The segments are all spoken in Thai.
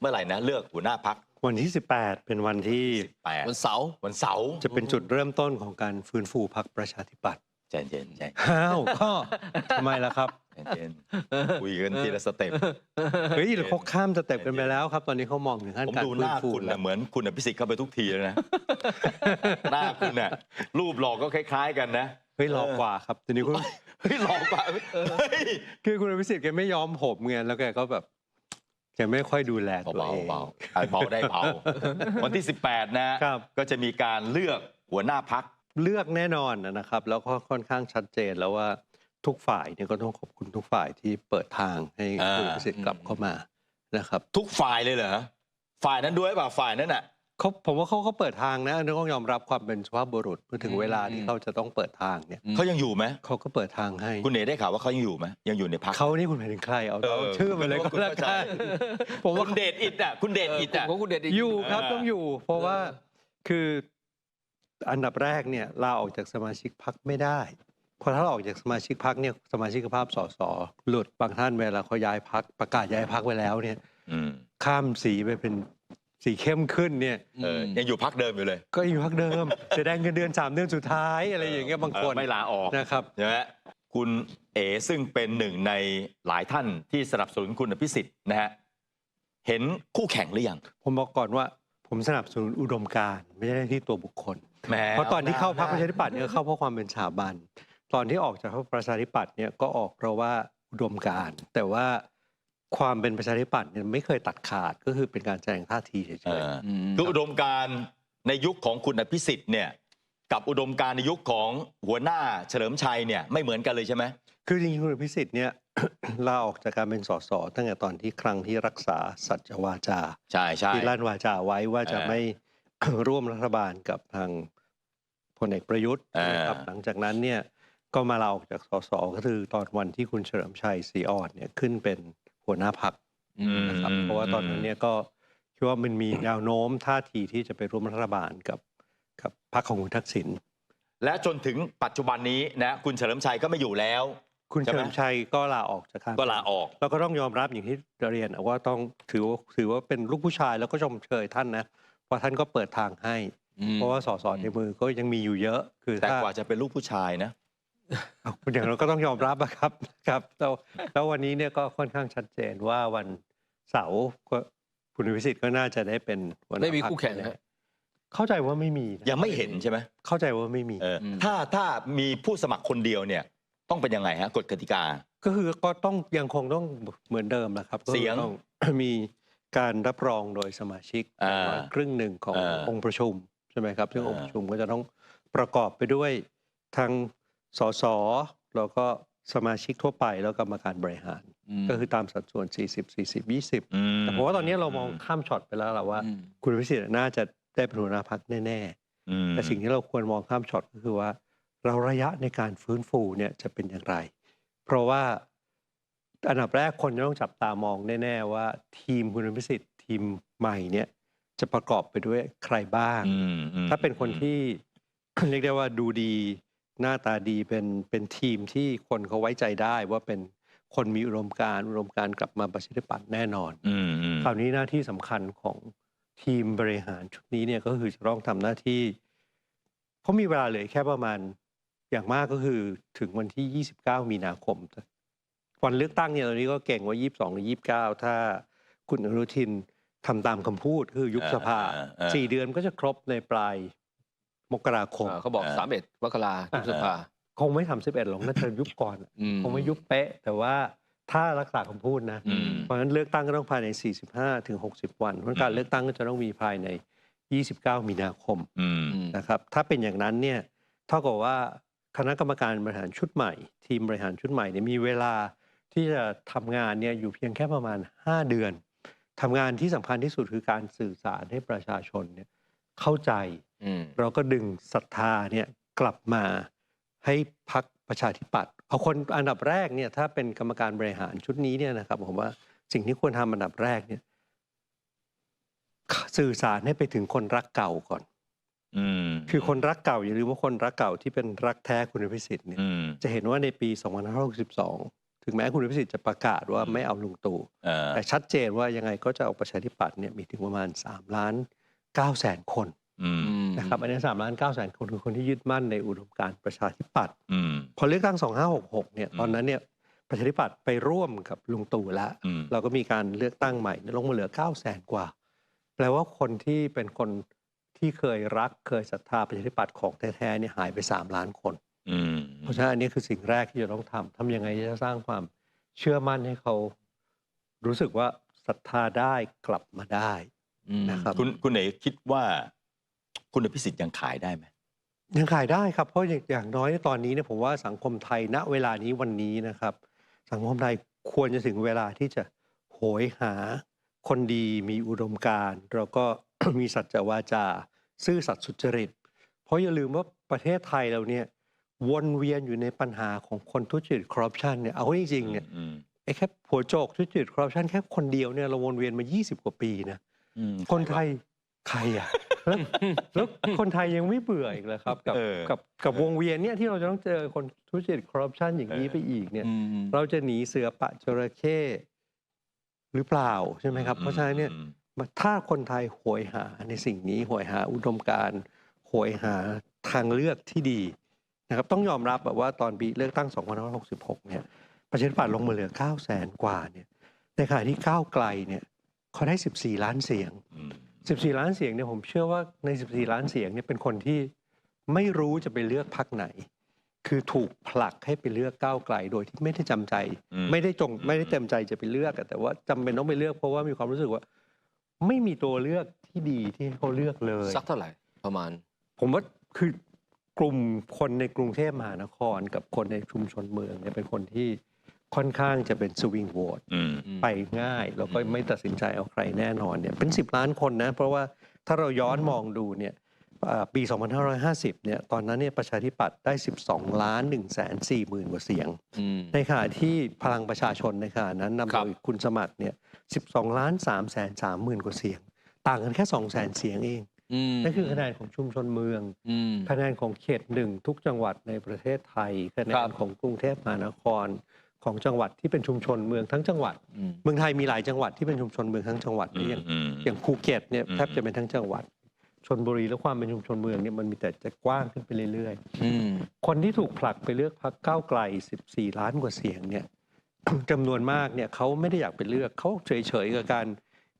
เมื่อไหร่นะเลือกหัวหน้าพักวันที่ 18 เป็นวันที่แปดวันเสาร์วันเสาร์จะเป็นจุดเริ่มต้นของการฟื้นฟูพรรคประชาธิปัตย์ใจเย็นใจอ้าวก็ทำไมล่ะครับเย็นคุยกันทีละสเต็ปเฮ้ยเขาข้ามสเต็ปกันไปแล้วครับ ตอนนี้เขามองถึงขั้นผมการดูหฟื้นน้าฟูคุณแล้นะวเหมือนคุณอภิสิทธิ์เข้าไปทุกทีเลยนะ หน้าคุณน่ะรูปหล่อก็คล้าย ๆ กันนะเฮ้ยหลอกกว่าครับทีนี้คุณ เฮ้ยหล่อกว่าเฮ้ย คือคุณอภิสิทธิ์แกไม่ยอมผมไงแล้วแกก็แบบ แกไม่ค่อยดูแลตัวเบาเอง ๆเบาๆอะเบาได้เบา วันที่ 18 นะครับ ก็จะมีการเลือกหัวหน้าพัก เลือกแน่นอนนะครับ แล้วก็ค่อนข้างชัดเจนแล้วว่าทุกฝ่ายเนี่ยก็ต้องขอบคุณทุกฝ่ายที่เปิดทางให้อ่า คุณอภิสิทธิ์กลับเข้ามานะครับ ทุกฝ่ายเลยเหรอ ฝ่ายนั้นด้วยเปล่าฝ่ายนั้นน่ะ เขาผมว่าเขาเขาเปิดทางนะอันนี้ต้องยอมรับความเป็นสุภาพบุรุษเมื่อถึงเวลาที่เขาจะต้องเปิดทางเนี่ยเขายังอยู่ไหมเขาก็เปิดทางให้คุณเนได้ข่าวว่าเขายังอยู่ไหมยังอยู่ในพักเขานี่คุณหมายถึงใครเอาเออเอาชื่อมาเลยคุก็ณแล้วเข้าใจกันผมคุว่าณเดชอิดอะคุณเดชอิดอะของคุณเดชกอยู่ครับเออต้องอยู่ เพราะว่าเออคืออันดับแรกเนี่ยลาออกจากสมาชิกพักไม่ได้เพราะถ้าเราออกจากสมาชิกพักเนี่ยสมาชิกภาพสสหลุดบางท่านเวลาเขาย้ายพักประกาศย้ายพักไปแล้วเนี่ยอืมข้ามสีไปเป็น สีเข้มขึ้นเนี่ย เออยังอยู่พักเดิมอยู่เลยก็อยู่พักเดิม จะได้เงินเดือนสามเดือนสุดท้ายอะไรอย่างเงี้ยบางคนเออไม่ลาออกนะครับ ใช่ไหมคุณเอ๋ซึ่งเป็นหนึ่งในหลายท่านที่สนับสนุนคุณอภิสิทธิ์นะฮะเห็นคู่แข่งหรือยังผมบอกก่อนว่าผมสนับสนุนอุดมการณ์ไม่ใช่ที่ตัวบุคคล แหมเพราะตอนที่เข้าพรรคประชาธิปัตย์เอเนี่ยอเข้าเพราะความเป็นสถาบัน ตอนที่ออกจากพรรคประชาธิปัตย์เนี่ยก็ออกเพราะว่าอุดมการณ์แต่ว่า ความเป็นประชาธิปัตย์เนี่ยไม่เคยตัดขาดก็คือเป็นการแสดงท่าทีเฉเอยออืม คืออุดมการณ์ในยุคของคุณอภิสิทธิ์เนี่ยกับอุดมการณ์ในยุคของหัวหน้าเฉลิมชัยเนี่ยไม่เหมือนกันเลยใช่ไหมๆคือจริงๆคุณอภิสิทธิ์เนี่ย ลาออกจากการเป็นสสตั้งแต่ตอนที่ครั้งที่รักษาสัจวาจา ใช่ใช่ ที่ลั่นวาจาไว้ว่าจะเออไม่ ร่วมรัฐบาลกับทางพลเอกประยุทธ์เออ นะครับหลังจากนั้นเนี่ยก็มาลาออกจากสสก็คือตอนวันที่คุณเฉลิมชัยศรีอ่อนเนี่ยขึ้นเป็น หัวหน้าพักอืมนะครับเพราะว่าตอนนั้นเนี่ยก็คิดว่ามันมีแนวโน้มท่าทีที่จะไปร่วมรัฐบาลกับกับพรรคของคุณทักษิณและจนถึงปัจจุบันนี้นะคุณเฉลิมชัยก็ไม่อยู่แล้ว คุณใช่เฉไหมลิมชัยก็ลาออกจากการก็ลาออกเราก็ต้องยอมรับอย่างที่เรียนว่าต้องถือว่าถือว่าเป็นลูกผู้ชายแล้วก็ชมเชยท่านนะเพราะท่านก็เปิดทางให้ เพราะว่าสสในมือก็ยังมีอยู่เยอะ คือแต่ถ้ากว่าจะเป็นลูกผู้ชายนะเอาอย่างเราก็ต้องยอมรับอะครับครับแล้วแล้ววันนี้เนี่ยก็ค่อนข้างชัดเจนว่าวันเสาร์ก็คุณวิสิทธิ์ก็น่าจะได้เป็นหัวหน้าไม่มีพรรคู่แข่งน่ฮะเข้าใจว่าไม่มีนะยังไม่เห็นใช่ไหมเข้าใจว่าไม่มีเอออมถ้าถ้ามีผู้สมัครคนเดียวเนี่ย ต้องเป็นยังไงฮะกฎกติกา ก็คือก็ต้องยังคงต้องเหมือนเดิมแหละครับก็คือเสียงต้องมีการรับรองโดยสมาชิกอ่าประมาณครึ่งหนึ่งของอ่าองค์ประชุมใช่ไหมครับซึ่งอ่าองค์ประชุมก็จะต้องประกอบไปด้วยทั้ง สสแล้วก็สมาชิกทั่วไปแล้วกรรมการบริหารมก็คือตามสัดส่วน 40 40 20อืมแต่ผมว่าตอนนี้เรามองข้ามช็อตไปแล้วแหละว่าอืมคุณวิสิทธิ์น่าจะได้เป็นหัวหน้าพักแน่อืมๆแต่สิ่งที่เราควรมองข้ามช็อตก็คือว่า เราระยะในการฟื้นฟูเนี่ยจะเป็นอย่างไร เพราะว่าอันดับแรกคนจะต้องจับตามองแน่ๆว่า ทีมคุณวิสิทธิ์ทีมใหม่เนี่ยจะประกอบไปด้วยใครบ้างอืมอืมถ้าเป็นคนที่เรียกได้ว่าดูดี หน้าตาดีเป็นเป็นทีมที่คนเขาไว้ใจได้ว่าเป็นคนมีอุดมการณ์อุดมการณ์กลับมาประชาธิปัตย์แน่นอนอืมอืมคราวนี้หน้าที่สำคัญของทีมบริหารชุดนี้เนี่ยก็คือจะต้องทำหน้าที่เพราะมีเวลาเหลือแค่ประมาณอย่างมากก็คือถึงวันที่ 29 มีนาคมวันเลือกตั้งเนี่ยตอนนี้ก็เก่งว่า 22 หรือ 29 ถ้าคุณอนุทินทำตามคำพูดคือยุบสภาอ่าอ่า สี่เดือนก็จะครบในปลาย มกราคม อ่าเขาบอกอ่า สามเอ็ดมกรายุบสภา คงไม่ทำสิบเอ็ดหรอกน่าจะยุบก่อนอืคงไม่ยุบเป๊ะ แต่ว่าถ้ารักษาคำพูดนะ อืม เพราะฉะนั้นเลือกตั้งก็ต้องภายใน 45ถึง60 วันเพราะการเลือกตั้งก็จะต้องมีภายใน 29 มีนาคมอืม อืม นะครับถ้าเป็นอย่างนั้นเนี่ยเท่ากับว่าคณะกรรมการบริหารชุดใหม่ ทีมบริหารชุดใหม่เนี่ยมีเวลาที่จะทำงานเนี่ยอยู่เพียงแค่ประมาณ 5 เดือนทำงานที่สำคัญที่สุดคือการสื่อสารให้ประชาชนเนี่ย เข้าใจอืมเราก็ดึงศรัทธาเนี่ยกลับมาให้พักประชาธิปัตย์เอาคนอันดับแรกเนี่ยถ้าเป็นกรรมการบริหารชุดนี้เนี่ยนะครับผมว่าสิ่งที่ควรทำอันดับแรกเนี่ยสื่อสารให้ไปถึงคนรักเก่าก่อนอืมคือคนรักเก่าอย่าลืมว่าคนรักเก่าที่เป็นรักแท้คุณพิสิทธิ์เนี่ยอืมจะเห็นว่าในปี 2562 ถึงถึงแม้คุณอภิสิทธิ์จะประกาศว่าไม่เอาลุงตู่เออแต่ชัดเจนว่ายังไงก็จะเอาประชาธิปัตย์เนี่ยมีถึงประมาณ 3 ล้าน 9แสนคนอืมนะครับอันนี้3ล้าน9แสนคนคือคนที่ยึดมั่นในอุดมการณ์ประชาธิปัตย์อืมพอเลือกตั้ง2566เนี่ยอืมตอนนั้นเนี่ยประชาธิปัตย์ไปร่วมกับลุงตู่แล้วอืมเราก็มีการเลือกตั้งใหม่ลงมาเหลือ9แสนกว่า แปลว่าคนที่เป็นคนที่เคยรักเคยศรัทธาประชาธิปัตย์ของแท้ๆเนี่ยหายไป3ล้านคนอืมเพราะฉะนั้นอันนี้คือสิ่งแรกที่จะต้องทำทำยังไงจะสร้างความเชื่อมั่นให้เขา รู้สึกว่าศรัทธาได้กลับมาได้ นะครับ คุณคุณเอ๋คิดว่า คุณอภิสิทธิ์ยังขายได้ไหมยังขายได้ครับ เพราะอย่างอย่างน้อยในตอนนี้เนี่ยผมว่าสังคมไทยณเวลานี้วันนี้นะครับ สังคมไทยควรจะถึงเวลาที่จะโหยหาคนดีมีอุดมการณ์แล้วก็มีสัจจวาจา ซื่อสัตย์สุจริต เพราะอย่าลืมว่าประเทศไทยเราเนี่ยวนเวียนอยู่ในปัญหาของคนทุจริตคอร์รัปชันเนี่ยเอาเข้าจริงๆเนี่ยอืมไอ้แค่หัวโจกทุจริตคอร์รัปชันแค่คนเดียวเนี่ยเราวนเวียนมา 20 กว่าปีนะอืม คนไทยใครอะแล้วแล้วคนไทยยังไม่เบื่ออีกเลยครับ กับเออกับกับวงเวียนเนี่ยที่เราจะต้องเจอคนทุจริตคอร์รัปชันอย่างนี้เออ ไปอีกเนี่ย อืม เราจะหนีเสือปะจระเข้หรือเปล่าใช่ไหมครับ เพราะฉะนั้นเนี่ย อืมถ้าคนไทยโหยหาในสิ่งนี้โหยหาอุดมการณ์โหยหาทางเลือกที่ดีนะครับ ต้องยอมรับแบบว่าตอนปีเลือกตั้ง 2566 เนี่ย ประชาธิปัตย์ลงมาเหลือ 9 0 0แสนกว่าเนี่ยในขณะที่ก้าวไกลเนี่ย เขาได้ 14 ล้านเสียงอืม14 ล้านเสียงเนี่ยผมเชื่อว่าใน 14 ล้านเสียงเนี่ยเป็นคนที่ไม่รู้จะไปเลือกพรรคไหน คือถูกผลักให้ไปเลือกก้าวไกลโดยที่ไม่ได้จำใจอืมไม่ได้จงอืมไม่ได้เต็มใจจะไปเลือกอะแต่ว่าจำเป็นต้องไปเลือกเพราะว่ามีความรู้สึกว่า ไม่มีตัวเลือกที่ดีที่ให้เขาเลือกเลยสักเท่าไหร่ประมาณ ผมว่าคือกลุ่มคนในกรุงเทพมหานครกับคนในชุมชนเมืองเนี่ยเป็นคนที่ ค่อนข้างจะเป็นสวิงโหวตอืมไปง่าย แล้วก็อืมไม่ตัดสินใจเอาใครแน่นอนเนี่ยเป็น 10 ล้านคนนะ เพราะว่าถ้าเราย้อนมองดูเนี่ยอ่าปี 2550 เนี่ยตอนนั้นเนี่ยประชาธิปัตย์ได้ 12 ล้าน1แสน4หมื่นกว่าเสียงอืมในขณะที่พลังประชาชนในขณะนั้นนำครัโดบยคุณสมัครเนี่ย 12 ล้าน3แสน3หมื่นกว่าเสียง ต่างกันแค่2แสนเสียงเองอืมนั่นคือคะแนนของชุมชนเมืองอืมคะแนนของเขตหนึ่งทุกจังหวัดในประเทศไทยคะแนครันบของกรุงเทพมหานคร ของจังหวัดที่เป็นชุมชนเมืองทั้งจังหวัด อืม เมืองไทยมีหลายจังหวัดที่เป็นชุมชนเมืองทั้งจังหวัดอืนี่มอย่างอืมอย่างภูเก็ตเนี่ยอืม แทบจะเป็นทั้งจังหวัดชนบุรีและความเป็นชุมชนเมืองเนี่ยมันมีแต่จะกว้างขึ้นไปเรื่อยอืมๆคนที่ถูกผลักไปเลือกพรรคก้าวไกล 14 ล้านกว่าเสียงเนี่ย จำนวนมากเนี่ยเขาไม่ได้อยากไปเลือกเขาเฉยๆกับการ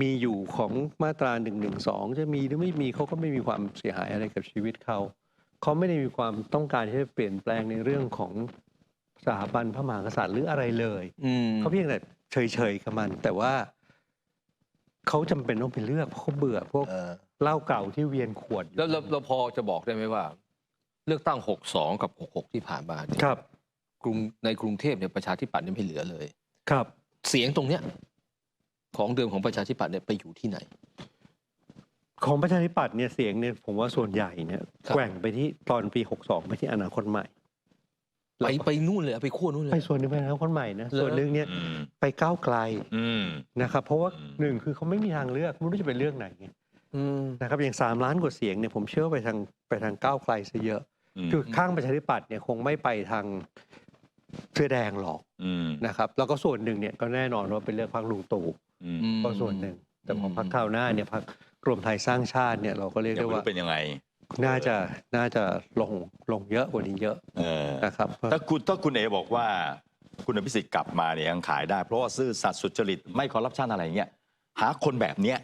มีอยู่ของมาตรา1นึจะมีหรือไม่มีเขาก็ไม่มีความเสียหายอะไรกับชีวิตเขาเขาไม่ได้มีความต้องการที่จะเปลี่ยนแปลงในเรื่องของ สถาบันพระมหากษัตริย์หรืออะไรเลยอืมเขาเพียงแต่เฉยๆกับมัน แต่ว่าเขาจำเป็นต้องไปเลือกเพราะเขาเบื่อพวกเออเหล้าเก่าที่เวียนขวดอยู่แล้วเราเราพอจะบอกได้ไหมว่า เลือกตั้ง 62 กับ 66 ที่ผ่านมาเนี่ยครับกรุงในกรุงเทพเนี่ยประชาธิปัตย์เนี่ยไม่เหลือเลย ครับ เสียงตรงเนี้ยของเดิมของประชาธิปัตย์เนี่ยไปอยู่ที่ไหน ของประชาธิปัตย์เนี่ยเสียงเนี่ยผมว่าส่วนใหญ่เนี่ยครับ แกว่งไปที่ตอนปี 62 ไปที่อนาคตใหม่ ไปไปนู่นเลยอะไปขั้วนู่นเลย ไปส่วนหนึงไปอนาคตใหม่นะเหรอส่วนหนึ่งเนี่ยอืมไปก้าวไกลอืมนะครับเพราะว่าอืมหนึ่งคือเขาไม่มีทางเลือกไม่รู้จะไปเลือกไหนไงอืมนะครับอย่างสามล้านกว่าเสียงเนี่ยผมเชื่อว่าไปทางไปทางก้าวไกลซะเยอะคือข้างประชาธิปัตย์เนี่ยคงไม่ไปทางเสื้อแดงหรอกอืมนะครับ แล้วก็ส่วนหนึ่งเนี่ยก็แน่นอนว่าไปเลือกพรรคลุงตู่อืมอืมก็ส่วนหนึ่ง แต่พออืมพักข้าวหน้าเนี่ยพักรวมไทยสร้างชาติเนี่ยเราก็เรียกยังได้ไม่ว่ารู้เป็นยังไง น่าจะน่าจะลงลงเยอะกว่านี้เยอะเออนะครับ ถ้าคุณถ้าคุณเอบอกว่า คุณอภิสิทธิ์กลับมาเนี่ยยังขายได้ เพราะว่าซื่อสัตย์สุจริตไม่คอร์รัปชันอะไรเงี้ยหาคนแบบเนี้ย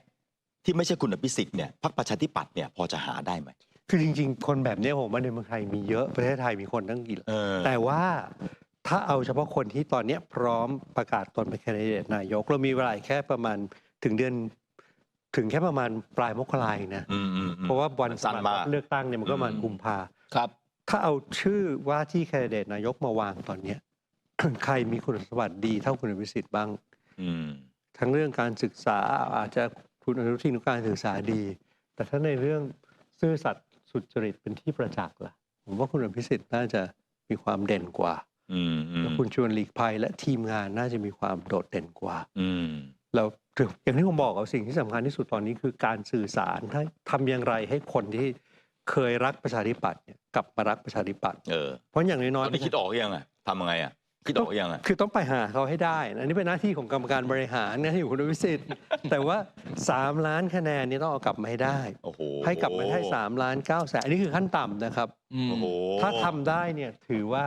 ที่ไม่ใช่คุณอภิสิทธิ์เนี่ยพรรคประชาธิปัตย์เนี่ยพอจะหาได้ไหมคือจริง ๆ คนแบบเนี้ยผมว่าในเมืองไทยมีเยอะประเทศไทยมีคนตั้งกี่เออแต่ว่าถ้าเอาเฉพาะคนที่ตอนเนี้ยพร้อมประกาศตนเป็นแคนดิเดตนายกเรามีเวลาแค่ประมาณถึงเดือน ถึงแค่ประมาณปลายมกราคมนะ อืมอืมอืม เพราะว่าวันมันสั้นมากเลือกตั้งเนี่ยมันก็ประมาณอืม กุมภาครับ ถ้าเอาชื่อว่าที่แคนดิเดตนายกมาวางตอนเนี้ย ใครมีคุณสมบัติดีเท่าคุณอภิสิทธิ์บ้าง อืม ทั้งเรื่องการศึกษาอาจจะคุณอนุทินการศึกษาดี แต่ถ้าในเรื่องซื่อสัตย์สุจริตเป็นที่ประจักษ์ล่ะ ผมว่าคุณอภิสิทธิ์น่าจะมีความเด่นกว่าอืมอืมแล้วคุณชวนหลีกภัยและทีมงานน่าจะมีความโดดเด่นกว่า อืม แล้ว อย่างที่ผมบอกอะสิ่งที่สำคัญที่สุดตอนนี้คือการสื่อสารถ้าทำอย่างไรให้คนที่เคยรักประชาธิปัตย์เนี่ยกลับมารักประชาธิปัตย์เออเพราะอย่างตน้ออยนนี้คิดออกยังอะทำยังไงอะคิดออกยังอะคือต้องไปหาเขาให้ได้นะอันนี้เป็นหน้าที่ของกรรมการบริหารหน้าที่ของคุณวิสิทธิ์แต่ว่า 3 ล้านคะแนนนี้ต้องเอากลับมาให้ได้โอ้โหให้กลับมาให้3ล้าน9แสนอันนี้คือขั้นต่ำนะครับอืมโอ้โหถ้าทำได้เนี่ยถือว่า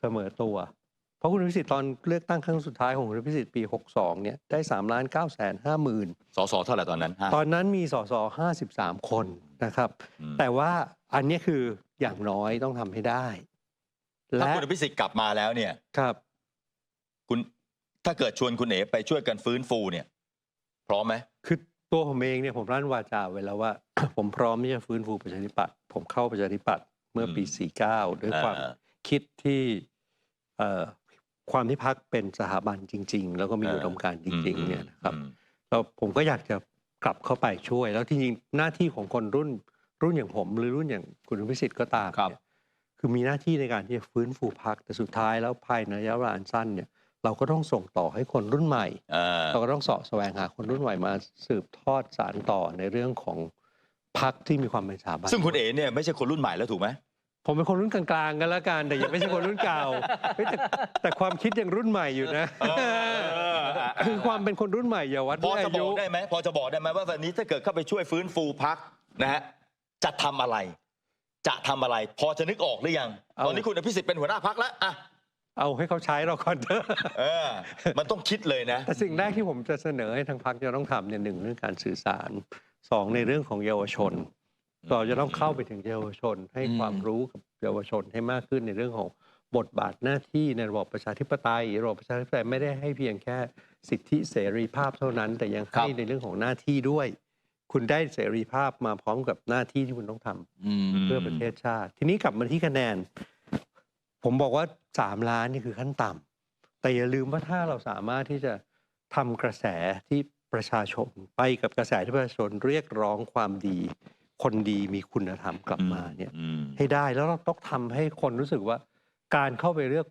เสมอตัวเพ ราะคุณวิสิทธิ์ตอนเลือกตั้งครั้งสุดท้ายของคุณวิสิทธิ์ปี 62 เนี่ยได้3ล้าน9แสน5หมื่นสสเท่าไหร่ตอนนั้นฮะตอนนั้นมีสส53 คนนะครับอืมแต่ว่าอันนี้คืออย่างน้อยต้องทำให้ได้ถ้าและคุณอภิสิทธิ์กลับมาแล้วเนี่ยครับ คุณถ้าเกิดชวนคุณเอ๋ไปช่วยกันฟื้นฟูเนี่ย พร้อมไหมคือตัวผมเองเนี่ยผมรั่นวาจาไว้แล้วว่า ผมพร้อมที่จะฟื้นฟูประชาธิปัตย์ผมเข้าประชาธิปัตย์เมื่อปี 49 ด้วยความอ่าคิดที่เอ่อ ความที่พักเป็นสถาบันจริง ๆ แล้วก็มีอ่าอุดมการณ์จริง ๆ เนี่ยนะครับอืมแล้วผมก็อยากจะกลับเข้าไปช่วย แล้วจริงๆหน้าที่ของคนรุ่นรุ่นอย่างผม หรือรุ่นอย่างคุณพิสิทธิ์ก็ตามครับเนี่ยคือมีหน้าที่ในการที่จะฟื้นฟูพักแต่สุดท้ายแล้วภายในระยะเวลาอันสั้นเนี่ยเราก็ต้องส่งต่อให้คนรุ่นใหม่อ่าเราก็ต้องเสาะแสวงหาคนรุ่นใหม่มาสืบทอดสารต่อในเรื่องของพักที่มีความเป็นสถาบันซึ่งคุณเอ๋เนี่ยไม่ใช่คนรุ่นใหม่แล้วถูกไหม ผมเป็นคนรุ่นกลางๆกันแล้วกัน แต่ยังไม่ใช่คนรุ่นเก่าเฮ้ยแต่แต่ความคิดยังรุ่นใหม่อยู่นะ เอออะคือความเป็นคนรุ่นใหม่อย่าวัดพอด้วยจะอาบยุ อกได้ไหมพอจะบอกได้ไหมว่าวันนี้ถ้าเกิดเข้าไปช่วยฟื้นฟูพักนะฮะจะทำอะไร จะทำอะไร พอจะนึกออกหรือยังตอนนี้คุณอภิสิทธิ์เป็นหัวหน้าพักแล้วอะเอาให้เขาใช้เราก่อนเถอะ เออ มันต้องคิดเลยนะ แต่สิ่งแรกที่ผมจะเสนอให้ทางพักจะต้องทำเนี่ยหนึ่งเรื่องการสื่อสารสองในเรื่องของเยาวชน เราจะต้องเข้าไปถึงเยาวชน ให้อืมความรู้กับเยาวชนให้มากขึ้นในเรื่องของบทบาทหน้าที่ในระบอบประชาธิปไตยระบอบประชาธิปไตยไม่ได้ให้เพียงแค่สิทธิเสรีภาพเท่านั้น แต่ยังให้ในเรื่องของหน้าที่ด้วย คุณได้เสรีภาพมาพร้อมกับหน้าที่ที่คุณต้องทำอืมเพื่อประเทศชาติ ทีนี้กลับมาที่คะแนน ผมบอกว่าสามล้านนี่คือขั้นต่ำแต่อย่าลืมว่าถ้าเราสามารถที่จะทำกระแสที่ประชาชน ไปกับกระแสที่ประชาชนเรียกร้องความดี คนดีมีคุณธรรมกลับมาเนี่ยอืมให้ได้แล้วเราต้องทำให้คนรู้สึกว่า การเข้าไปเลือก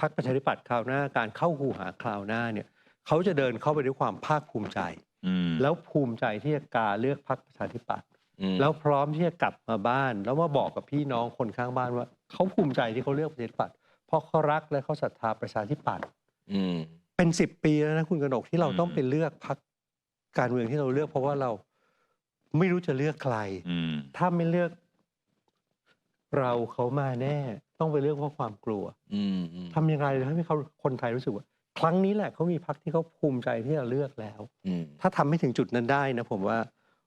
พรรคประชาธิปัตย์คราวหน้า การเข้าคูหาคราวหน้าเนี่ยเขาจะเดินเข้าไปด้วยความภาคภูมิใจอืมแล้วภูมิใจที่จะกาเลือกพรรคประชาธิปัตย์อืมแล้วพร้อมที่จะกลับมาบ้าน แล้วมาบอกกับพี่น้องคนข้างบ้านว่าเขาภูมิใจที่เขาเลือกประชาธิปัตย์เพราะเขารักและเขาศรัทธาประชาธิปัตย์อืมเป็นสิบปีแล้วนะคุณกนกที่เราอืมต้องไปเลือกพรรคการเมืองที่เราเลือกเพราะว่าเรา ไม่รู้จะเลือกใคร อืม ถ้าไม่เลือก เราเขามาแน่ ต้องไปเลือกเพราะความกลัวอืมอืมทำยังไงให้เขาคนไทยรู้สึกว่า ครั้งนี้แหละเขามีพรรคที่เขาภูมิใจที่จะเลือกแล้ว อืมถ้าทำให้ถึงจุดนั้นได้นะ ผมว่า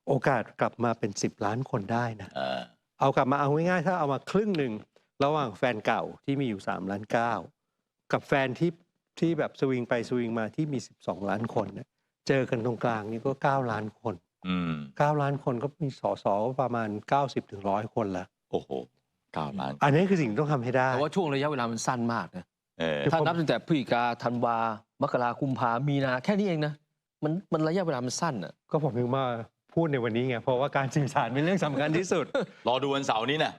โอกาสกลับมาเป็นสิบล้านคนได้นะ อ่าเอากลับมาเอาง่ายๆถ้าเอามาครึ่งหนึ่งระหว่างแฟนเก่าที่มีอยู่ 3 ล้านเก้ากับแฟนที่ที่แบบสวิงไปสวิงมาที่มี 12 ล้านคนเนี่ยเจอกันตรงกลางนี่ก็ 9 ล้านคน อืม9ล้านคนก็มีสสก็ประมาณ 90ถึงร้อยคนละโอ้โหเก้าล้านอันนี้คือสิ่งที่ต้องทำให้ได้ แต่ว่าช่วงระยะเวลามันสั้นมากนะเออถ้านับตั้งแต่พฤศจิกาธันวามกราคุมภามีนา แค่นี้เองนะมันมันระยะเวลามันสั้นอะ ก็ผมถึงมาพูดในวันนี้ไง เพราะว่าการสื่อสารเป็นเรื่องสำคัญที่สุด รอดูวันเสาร์นี้นะ